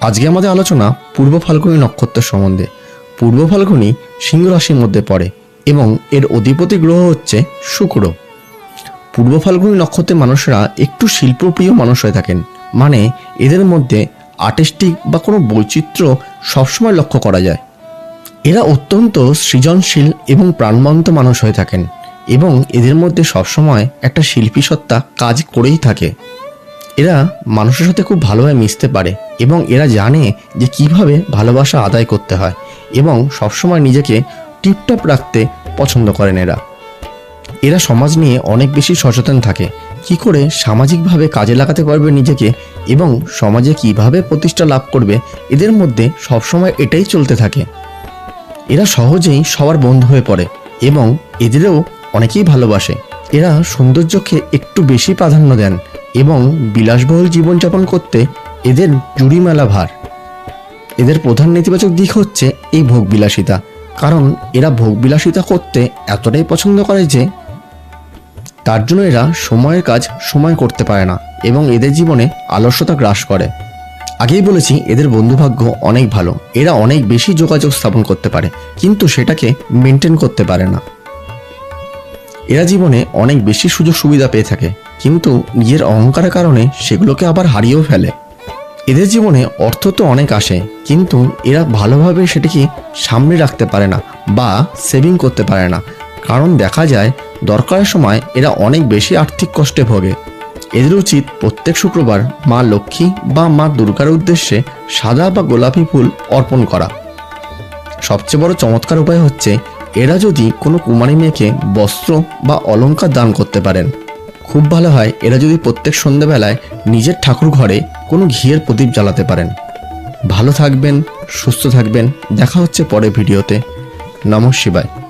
আজকে আমাদের আলোচনা পূর্ব ফাল্গুনী নক্ষত্র সম্বন্ধে। পূর্ব ফাল্গুনী সিংহ রাশির মধ্যে পড়ে এবং এর অধিপতি গ্রহ হচ্ছে শুক্র। পূর্ব ফাল্গুনী নক্ষত্রের মানুষরা একটু শিল্পপ্রিয় মানুষ হয়ে থাকেন। মানে এদের মধ্যে আর্টিস্টিক বা কোনো বৈচিত্র্য সবসময় লক্ষ্য করা যায়। এরা অত্যন্ত সৃজনশীল এবং প্রাণবন্ত মানুষ হয়ে থাকেন এবং এদের মধ্যে সবসময় একটা শিল্পী সত্তা কাজ করেই থাকে। এরা মানুষের সাথে খুব ভালোভাবে মিশতে পারে এবং এরা জানে যে কীভাবে ভালোবাসা আদায় করতে হয় এবং সবসময় নিজেকে টিপটপ রাখতে পছন্দ করেন এরা। এরা সমাজ নিয়ে অনেক বেশি সচেতন থাকে। কি করে সামাজিকভাবে কাজে লাগাতে পারবে নিজেকে এবং সমাজে কীভাবে প্রতিষ্ঠা লাভ করবে এদের মধ্যে সবসময় এটাই চলতে থাকে। এরা সহজেই সবার বন্ধু হয়ে পড়ে এবং এদেরও অনেকেই ভালোবাসে। এরা সৌন্দর্যকে একটু বেশি প্রাধান্য দেন। এবং বিলাসবহুল জীবনযাপন করতে এদের জুড়ি মেলা ভার। এদের প্রধান নেতিবাচক দিক হচ্ছে এই ভোগবিলাসিতা। কারণ এরা ভোগবিলাসিতা করতে এতটাই পছন্দ করে যে তার জন্য এরা সময়ের কাজ সময় করতে পারে না এবং এদের জীবনে আলস্যতা গ্রাস করে। আগেই বলেছি, এদের বন্ধুভাগ্য অনেক ভালো। এরা অনেক বেশি যোগাযোগ স্থাপন করতে পারে, কিন্তু সেটাকে মেনটেন করতে পারে না। এরা জীবনে অনেক বেশি সুযোগ সুবিধা পেয়ে থাকে। কিন্তু নিজের অহংকারের কারণে সেগুলোকে আবার হারিয়েও ফেলে। এদের জীবনে অর্থ তো অনেক আসে, কিন্তু এরা ভালোভাবে সেটিকে সামনে রাখতে পারে না বা সেভিং করতে পারে না। কারণ দেখা যায়, দরকারের সময় এরা অনেক বেশি আর্থিক কষ্টে ভোগে। এদের উচিত প্রত্যেক শুক্রবার মা লক্ষ্মী বা মা দুর্গার উদ্দেশ্যে সাদা বা গোলাপি ফুল অর্পণ করা। সবচেয়ে বড় চমৎকার উপায় হচ্ছে, এরা যদি কোনো কুমারী মেয়েকে বস্ত্র বা অলংকার দান করতে পারেন। খুব ভালো হয় এরা যদি প্রত্যেক সন্ধ্যেবেলায় নিজের ঠাকুর ঘরে কোনো ঘিয়ের প্রদীপ জ্বালাতে পারেন। ভালো থাকবেন, সুস্থ থাকবেন। দেখা হচ্ছে পরে ভিডিওতে। নমঃ শিবায়।